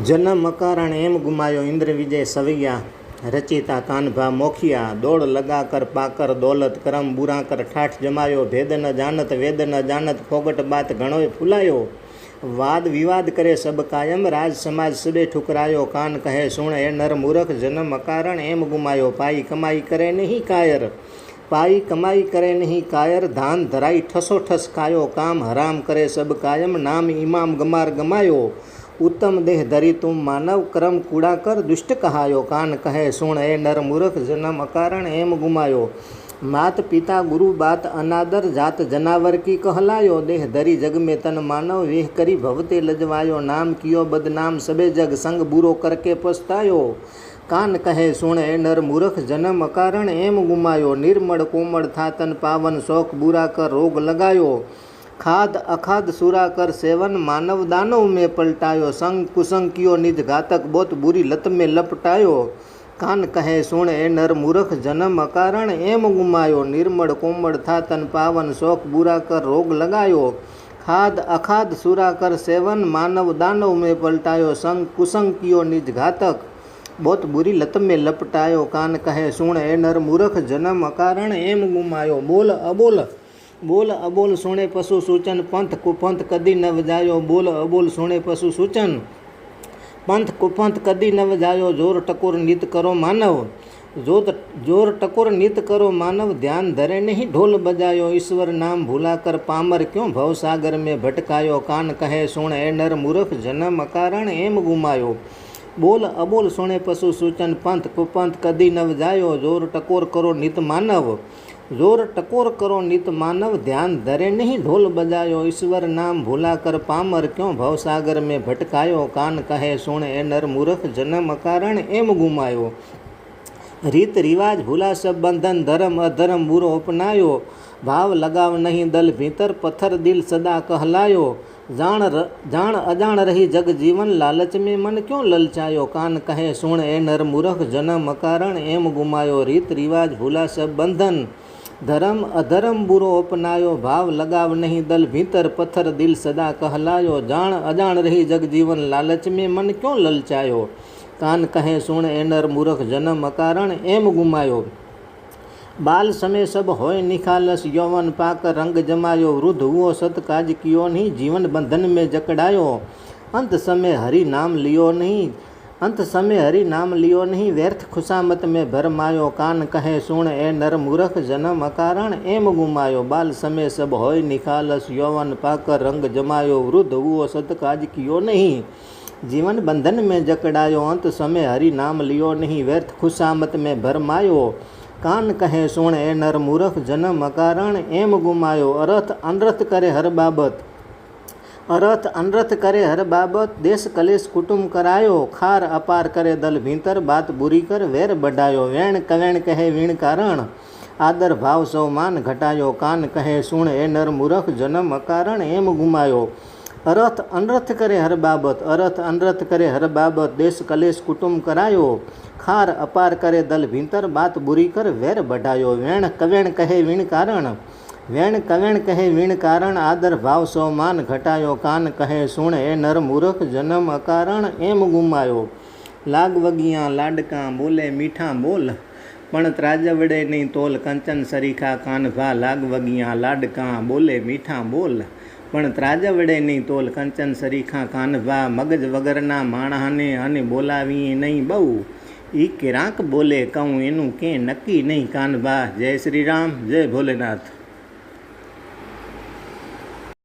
જન્મ મકારણ એમ ગુમાયો ઇન્દ્ર વિજય સવૈયા રચિતા કાનભા મોખિયા દોડ લગા કર પાકર દોલત કરમ બુરા કર ઠાઠ જમાયો ભેદ ન જાનત વેદ ન જાનત ફોગટ બાત ઘણોય ફૂલાયો વાદ વિવાદ કરે સબ કાયમ રાજ સમાજ સબે ઠુકરાયો કાન કહે સુણ એ નર મૂરખ જન્મ અકારણ એમ ગુમાયો પાઈ કમાઈ કરે નહીં કાયર પાઈ કમાઈ કરે નહીં કાયર ધાન ધરાઈ ઠસો ઠસ ખાયો કામ હરામ કરે સબ કાયમ નામ ઇમામ ગમાર ગમાયો उत्तम देह धरी तुम मानव क्रम कूड़ा कर दुष्ट कहायो। कान कहे, सुण, ए नर मूर्ख, जन्म अकारण एम गुमायो। मात पिता गुरु बात अनादर, जात जनावर की कहलायो। देह धरी जग में तन मानव, वेह करी भवते लजवायो। नाम कियो बदनाम, सबे जग संग बुरो करके पछतायो। कान कहे, सुण, ए नर मूर्ख, जन्म अकारण एम गुमायो। निर्मल कोमल था तन पावन, शौक बुरा कर रोग लगायो। લગાયો ખાદ અખાદ સુરા કર સેવન માનવ દાનવ મેં પલટાયો સંગ કુસંગ કિયો નિજ ઘાતક બોત બુરી લત મેં લપટાયો કાન કહે સુણ એ નર મૂરખ જન્મ અકારણ એમ ગુમાયો નિર્મળ કોમળ થા તન પાવન શોખ બુરા કર રોગ લગાયો ખાદ અખાદ સુરા કર સેવન માનવ દાનવ મેં પલટાયો સંગ કુસંગ કિયો નિજ ઘાતક बहुत बुरी लत में लपटायो कान कहे सुण ए नर मूर्ख जन्म अकारण एम गुमायो बोल अबोल बोल अबोल सुणे पशु सूचन पंथ कुपंथ कदी न वजायो बोल अबोल सुणे पशु सूचन पंथ कुपंथ कदी न वजायो ज़ोर टकोर नित करो मानव जोत ज़ोर टकोर नित करो मानव ध्यान धरे नहीं ढोल बजायो ईश्वर नाम भूला कर पामर क्यों भव सागर में भटकायो कान कहे सुण ए नर मूर्ख जन्म अकारण एम गुमायो बोल अबोल सुणे पशु सूचन पंथ कुपंथ कदी न वजायो ज़ोर टकोर करो नित मानव ज़ोर टकोर करो नित मानव ध्यान धरे नहीं। ढोल बजायो ईश्वर नाम भूला कर पामर क्यों भवसागर में भटकायो? कान कहे सुण ए नर मूर्ख जन्म कारण एम गुमायो? रीत रिवाज भूला सब बंधन धर्म अधर्म बुरो अपनायो। भाव लगाव नहीं दल भीतर पत्थर दिल सदा कहलायो। जान र, जान अजान रही जग जीवन लालच में मन क्यों ललचायो? कान कहे सुण ए नर मूर्ख जन्म कारण एम गुमायो। रीत रिवाज भूला सब बंधन ધર્મ અધર્મ બુરો અપનાયો, ભાવ લગાવ નહીં, દલ ભીતર પથ્થર દિલ સદા કહલાયો, જાણ અજાણ રહી જગજીવન લાલચ મેં મન ક્યો લલચાયો? કાન કહે સુણ એનર મૂરખ જન્મ અકારણ એમ ગુમાયો. બાલ સમય સબ હોય નિખાલસ, યૌવન પાક રંગ જમાયો, વૃદ્ધ હુઓ સતકાજ કિયો નહીં જીવન બંધન મેં જકડાયો. અંત સમય હરિ નામ લિયો નહીં अंत समय हरि नाम लियो नहीं, व्यर्थ खुशामत में भरमायो कान कहे सुण ए नर मूरख जन्म अकारण एम गुमायो, बाल समय सब होय निकालस यौवन पाकर रंग जमायो, वृद्ध हुओ सदकाज कियो नहीं। जीवन बंधन में जकड़ायो, अंत समय हरि नाम लियो नहीं, व्यर्थ खुशामत में भरमायो कान कहे सुण ए नर मूरख जन्म अकारण एम गुमायो, अरथ अनरथ करे हर बाबत। અરથ અનરથ કરે હર બાબત દેશ કલેશ કુટુંબ કરાયો ખાર અપાર કરે દલ ભીતર બાત બુરી કર વેર બઢાયો વેણ કવેણ કહે વીણ કારણ આદર ભાવ સૌ માન ઘટાયો કાન કહે સુણ એ નર મૂર્ખ જન્મ અકારણ એમ ગુમાયો અરથ અનરથ કરે હર બાબત અરથ અનરથ કરે હર બાબત દેશ કલેશ કુટુંબ કરાયો ખાર અપાર કરે દલ ભીતર બાત બુરી કર વેર બઢાયો વેણ કવેણ કહે વીણ કારણ વેણ કવેણ કહે વીણ કારણ, આદર ભાવ સૌમાન ઘટાયો કાન કહે સુણ એ નર મૂર્ખ જન્મ અકારણ એમ ગુમાયો. લાગ વગિયા લાડકા બોલે મીઠા બોલ, પણ ત્રાજવડે નહીં તોલ કંચન સરીખા કાનભા લાગ વગિયા લાડકા બોલે મીઠા બોલ, પણ ત્રાજવડે નહીં તોલ કંચન સરીખા કાનભા મગજ વગરના માણસને અને બોલાવી નહીં બહુ. ઈ કિરાક બોલે કહું એનું કે નક્કી નહીં કાનભા જય શ્રી રામ, જય ભોલેનાથ.